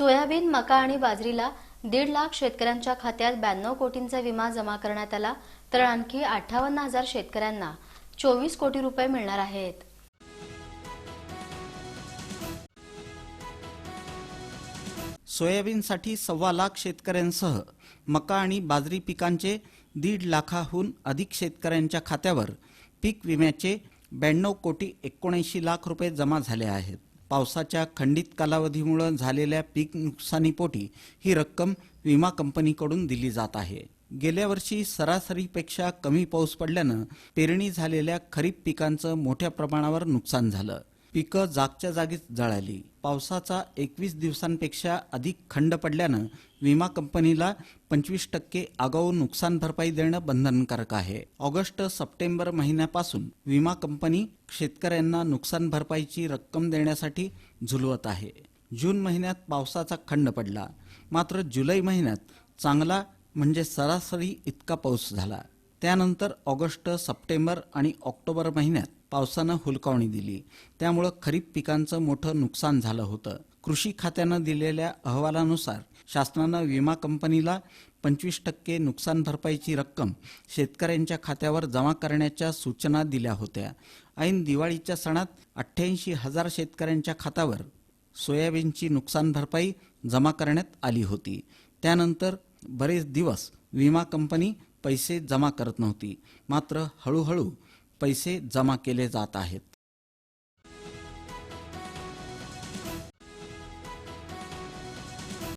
Soybean मका आणि बाजरीला दीड लाख शेतकऱ्यांच्या खात्यात ब्याण्णव कोटींचा विमा जमा करण्यात आला तर आणखी अठ्ठावन्न हजार शेतकऱ्यांना चोवीस कोटी रुपये मिळणार आहेत. सोयाबीनसाठी सव्वा लाख शेतकऱ्यांसह मका आणि बाजरी पिकांचे दीड लाखाहून अधिक शेतकऱ्यांच्या खात्यावर पीक विम्याचे ब्याण्णव कोटी एकोणऐंशी लाख रुपये जमा झाले आहेत. पावसाच्या खंडित कालावधीमुळे झालेल्या पीक नुकसानीपोटी ही रक्कम विमा कंपनीकडून दिली जात आहे. गेल्या वर्षी सरासरीपेक्षा कमी पाऊस पडल्यानं पेरणी झालेल्या खरीप पिकांचं मोठ्या प्रमाणावर नुकसान झालं. पिकं जागच्या जागीच जळाली. पावसाचा एकवीस दिवसांपेक्षा अधिक खंड पडल्यानं विमा कंपनीला पंचवीस टक्के आगाऊ नुकसान भरपाई देणं बंधनकारक आहे. ऑगस्ट सप्टेंबर महिन्यापासून विमा कंपनी शेतकऱ्यांना नुकसान भरपाईची रक्कम देण्यासाठी झुलवत आहे. जून महिन्यात पावसाचा खंड पडला. मात्र जुलै महिन्यात चांगला म्हणजे सरासरी इतका पाऊस झाला. त्यानंतर ऑगस्ट सप्टेंबर आणि ऑक्टोबर महिन्यात पावसानं हुलकावणी दिली. त्यामुळं खरीप पिकांचं मोठं नुकसान झालं होतं. कृषी खात्यानं दिलेल्या अहवालानुसार शासनानं विमा कंपनीला पंचवीस टक्के नुकसान भरपाईची रक्कम शेतकऱ्यांच्या खात्यावर जमा करण्याच्या सूचना दिल्या होत्या. ऐन दिवाळीच्या सणात अठ्ठ्याऐंशी हजार शेतकऱ्यांच्या खात्यावर सोयाबीनची नुकसान भरपाई जमा करण्यात आली होती. त्यानंतर बरेच दिवस विमा कंपनी पैसे जमा करत नव्हती. मात्र हळूहळू पैसे जमा केले जात आहेत.